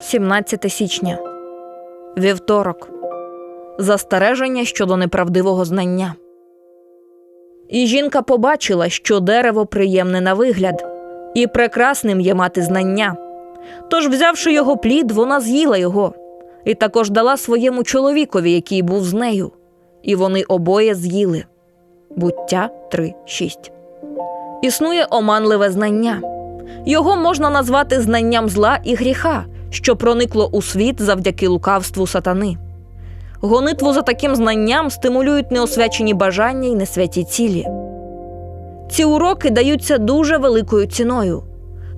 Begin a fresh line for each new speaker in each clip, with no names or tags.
17 січня. Вівторок. Застереження щодо неправдивого знання. І жінка побачила, що дерево приємне на вигляд, і прекрасним є мати знання. Тож, взявши його плід, вона з'їла його, і також дала своєму чоловікові, який був з нею, і вони обоє з'їли. Буття 3.6. Існує оманливе знання. Його можна назвати знанням зла і гріха, що проникло у світ завдяки лукавству сатани. Гонитву за таким знанням стимулюють неосвячені бажання й несвяті цілі. Ці уроки даються дуже великою ціною.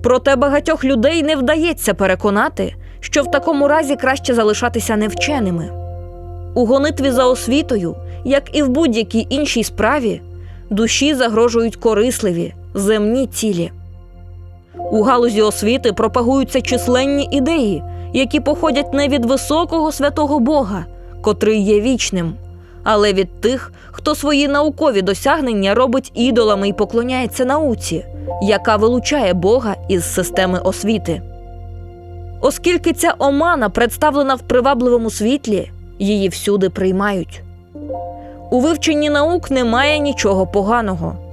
Проте багатьох людей не вдається переконати, що в такому разі краще залишатися невченими. У гонитві за освітою, як і в будь-якій іншій справі, душі загрожують корисливі, земні цілі. У галузі освіти пропагуються численні ідеї, які походять не від високого святого Бога, котрий є вічним, але від тих, хто свої наукові досягнення робить ідолами і поклоняється науці, яка вилучає Бога із системи освіти. Оскільки ця омана представлена в привабливому світлі, її всюди приймають. У вивченні наук немає нічого поганого.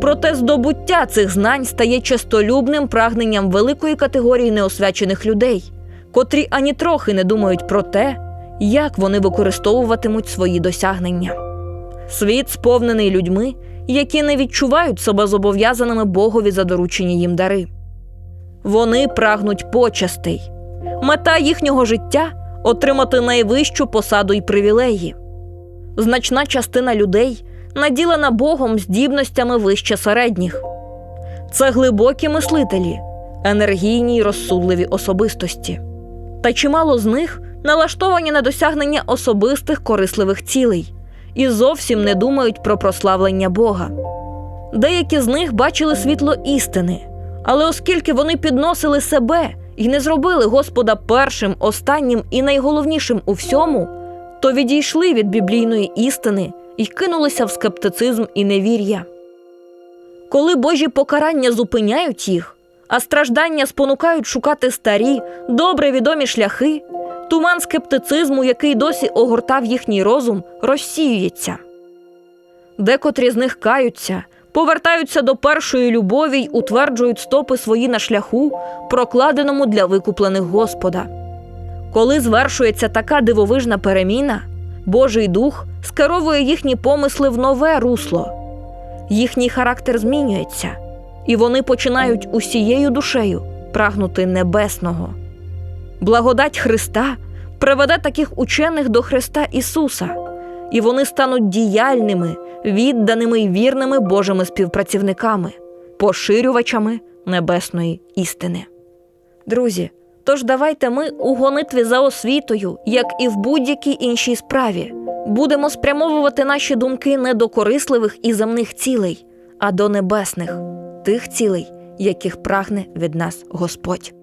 Проте здобуття цих знань стає честолюбним прагненням великої категорії неосвячених людей, котрі ані трохи не думають про те, як вони використовуватимуть свої досягнення. Світ сповнений людьми, які не відчувають себе зобов'язаними Богові за доручені їм дари. Вони прагнуть почестей. Мета їхнього життя отримати найвищу посаду й привілеї. Значна частина людей наділена Богом здібностями вище середніх. Це глибокі мислителі, енергійні й розсудливі особистості. Та чимало з них налаштовані на досягнення особистих корисливих цілей і зовсім не думають про прославлення Бога. Деякі з них бачили світло істини, але оскільки вони підносили себе і не зробили Господа першим, останнім і найголовнішим у всьому, то відійшли від біблійної істини і кинулися в скептицизм і невір'я. Коли Божі покарання зупиняють їх, а страждання спонукають шукати старі, добре відомі шляхи, туман скептицизму, який досі огортав їхній розум, розсіюється. Декотрі з них каються, повертаються до першої любові й утверджують стопи свої на шляху, прокладеному для викуплених Господа. Коли звершується така дивовижна переміна, Божий дух скеровує їхні помисли в нове русло. Їхній характер змінюється, і вони починають усією душею прагнути небесного. Благодать Христа приведе таких учених до Христа Ісуса, і вони стануть діяльними, відданими й вірними Божими співпрацівниками, поширювачами небесної істини. Друзі, тож давайте ми у гонитві за освітою, як і в будь-якій іншій справі, будемо спрямовувати наші думки не до корисливих і земних цілей, а до небесних, тих цілей, яких прагне від нас Господь.